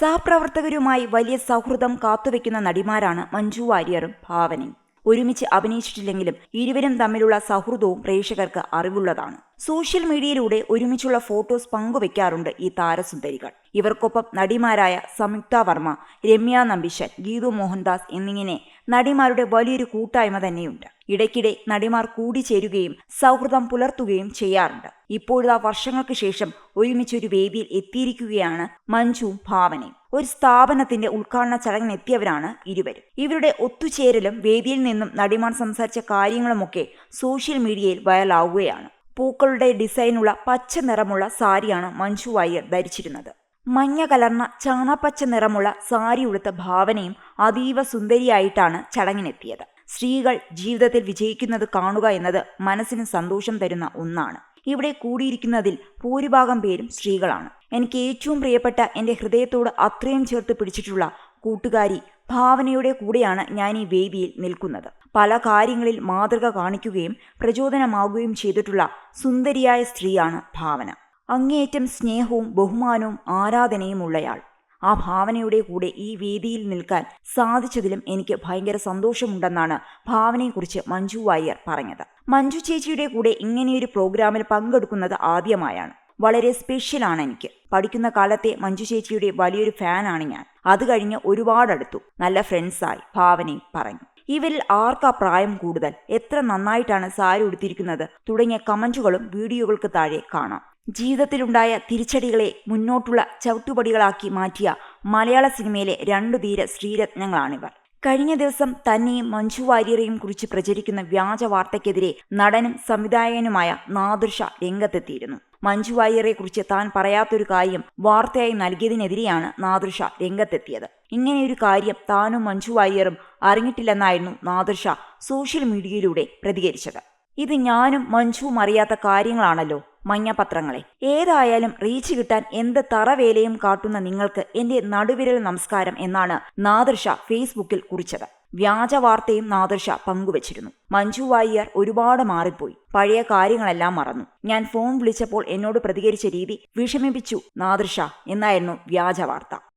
സഹപ്രവർത്തകരുമായി വലിയ സൗഹൃദം കാത്തുവെക്കുന്ന നടിമാരാണ് മഞ്ജു വാര്യറും ഭാവനയും. ഒരുമിച്ച് അഭിനയിച്ചിട്ടില്ലെങ്കിലും ഇരുവരും തമ്മിലുള്ള സൗഹൃദവും പ്രേക്ഷകർക്ക് അറിവുള്ളതാണ്. സോഷ്യൽ മീഡിയയിലൂടെ ഒരുമിച്ചുള്ള ഫോട്ടോസ് പങ്കുവെക്കാറുണ്ട് ഈ താരസുന്ദരികൾ. ഇവർക്കൊപ്പം നടിമാരായ സംയുക്ത വർമ്മ രമ്യ നമ്പിശൻ ഗീതു മോഹൻദാസ് എന്നിങ്ങനെ നടിമാരുടെ വലിയൊരു കൂട്ടായ്മ തന്നെയുണ്ട്. ഇടയ്ക്കിടെ നടിമാർ കൂടിച്ചേരുകയും സൗഹൃദം പുലർത്തുകയും ചെയ്യാറുണ്ട്. ഇപ്പോഴാ വർഷങ്ങൾക്ക് ശേഷം ഒരുമിച്ചൊരു വേദിയിൽ എത്തിയിരിക്കുകയാണ് മഞ്ജുവും ഭാവനയും. ഒരു സ്ഥാപനത്തിന്റെ ഉദ്ഘാടന ചടങ്ങിനെത്തിയവരാണ് ഇരുവരും. ഇവരുടെ ഒത്തുചേരലും വേദിയിൽ നിന്നും നടിമാർ സംസാരിച്ച കാര്യങ്ങളുമൊക്കെ സോഷ്യൽ മീഡിയയിൽ വൈറലാവുകയാണ്. പൂക്കളുടെ ഡിസൈനുള്ള പച്ച നിറമുള്ള സാരിയാണ് മഞ്ജു വാര്യർ ധരിച്ചിരുന്നത്. മഞ്ഞ കലർന്ന ചാണപ്പച്ച നിറമുള്ള സാരി ഉടുത്ത ഭാവനയും അതീവ സുന്ദരിയായിട്ടാണ് ചടങ്ങിനെത്തിയത്. സ്ത്രീകൾ ജീവിതത്തിൽ വിജയിക്കുന്നത് കാണുക എന്നത് മനസ്സിന് സന്തോഷം തരുന്ന ഒന്നാണ്. ഇവിടെ കൂടിയിരിക്കുന്നതിൽ ഭൂരിഭാഗം പേരും സ്ത്രീകളാണ്. എനിക്ക് ഏറ്റവും പ്രിയപ്പെട്ട എന്റെ ഹൃദയത്തോട് അത്രയും ചേർത്ത് പിടിച്ചിട്ടുള്ള കൂട്ടുകാരി ഭാവനയുടെ കൂടെയാണ് ഞാൻ ഈ വേദിയിൽ നിൽക്കുന്നത്. പല കാര്യങ്ങളിൽ മാതൃക കാണിക്കുകയും പ്രചോദനമാകുകയും ചെയ്തിട്ടുള്ള സുന്ദരിയായ സ്ത്രീയാണ് ഭാവന. അങ്ങേയറ്റം സ്നേഹവും ബഹുമാനവും ആരാധനയും ഉള്ളയാൾ ആ ഭാവനയുടെ കൂടെ ഈ വേദിയിൽ നിൽക്കാൻ സാധിച്ചതിലും എനിക്ക് ഭയങ്കര സന്തോഷമുണ്ടെന്നാണ് ഭാവനയെക്കുറിച്ച് മഞ്ജു വാര്യർ പറഞ്ഞത്. മഞ്ജു ചേച്ചിയുടെ കൂടെ ഇങ്ങനെയൊരു പ്രോഗ്രാമിൽ പങ്കെടുക്കുന്നത് ആദ്യമായാണ്. വളരെ സ്പെഷ്യലാണ് എനിക്ക്. പഠിക്കുന്ന കാലത്തെ മഞ്ജു ചേച്ചിയുടെ വലിയൊരു ഫാനാണ് ഞാൻ. അത് കഴിഞ്ഞ് ഒരുപാടടുത്തു. നല്ല ഫ്രണ്ട്സായി. ഭാവനയും പറഞ്ഞു. ഇവരിൽ ആർക്കാ പ്രായം കൂടുതൽ? എത്ര നന്നായിട്ടാണ് സാരി ഉടുത്തിരിക്കുന്നത്? തുടങ്ങിയ കമന്റുകളും വീഡിയോകൾക്ക് താഴെ കാണാം. ജീവിതത്തിലുണ്ടായ തിരിച്ചടികളെ മുന്നോട്ടുള്ള ചവിട്ടുപടികളാക്കി മാറ്റിയ മലയാള സിനിമയിലെ രണ്ടു ധീര ശ്രീരത്നങ്ങളാണിവർ. കഴിഞ്ഞ ദിവസം തന്നെയും മഞ്ജു വാര്യരെയും കുറിച്ച് പ്രചരിക്കുന്ന വ്യാജ വാർത്തയ്ക്കെതിരെ നടനും സംവിധായകനുമായ നാദൃഷ രംഗത്തെത്തിയിരുന്നു. മഞ്ജു വാര്യരെ കുറിച്ച് താൻ പറയാത്തൊരു കാര്യം വാർത്തയായി നൽകിയതിനെതിരെയാണ് നാദൃഷ രംഗത്തെത്തിയത്. ഇങ്ങനെയൊരു കാര്യം താനും മഞ്ജു വാര്യറും അറിഞ്ഞിട്ടില്ലെന്നായിരുന്നു നാദൃഷ സോഷ്യൽ മീഡിയയിലൂടെ പ്രതികരിച്ചത്. ഇത് ഞാനും മഞ്ജുവും അറിയാത്ത കാര്യങ്ങളാണല്ലോ. മഞ്ഞപത്രങ്ങളെ. ഏതായാലും റീച്ച് കിട്ടാൻ എന്ത് തറവേലയും കാട്ടുന്ന നിങ്ങൾക്ക് എന്റെ നടുവിരൽ നമസ്കാരം എന്നാണ് നാദർഷ ഫേസ്ബുക്കിൽ കുറിച്ചത്. വ്യാജ വാർത്തയും നാദർഷ പങ്കുവച്ചിരുന്നു. മഞ്ജു വാര്യർ ഒരുപാട് മാറിപ്പോയി. പഴയ കാര്യങ്ങളെല്ലാം മറന്നു. ഞാൻ ഫോൺ വിളിച്ചപ്പോൾ എന്നോട് പ്രതികരിച്ച രീതി വിഷമിപ്പിച്ചു നാദർഷ എന്നായിരുന്നു വ്യാജ വാർത്ത.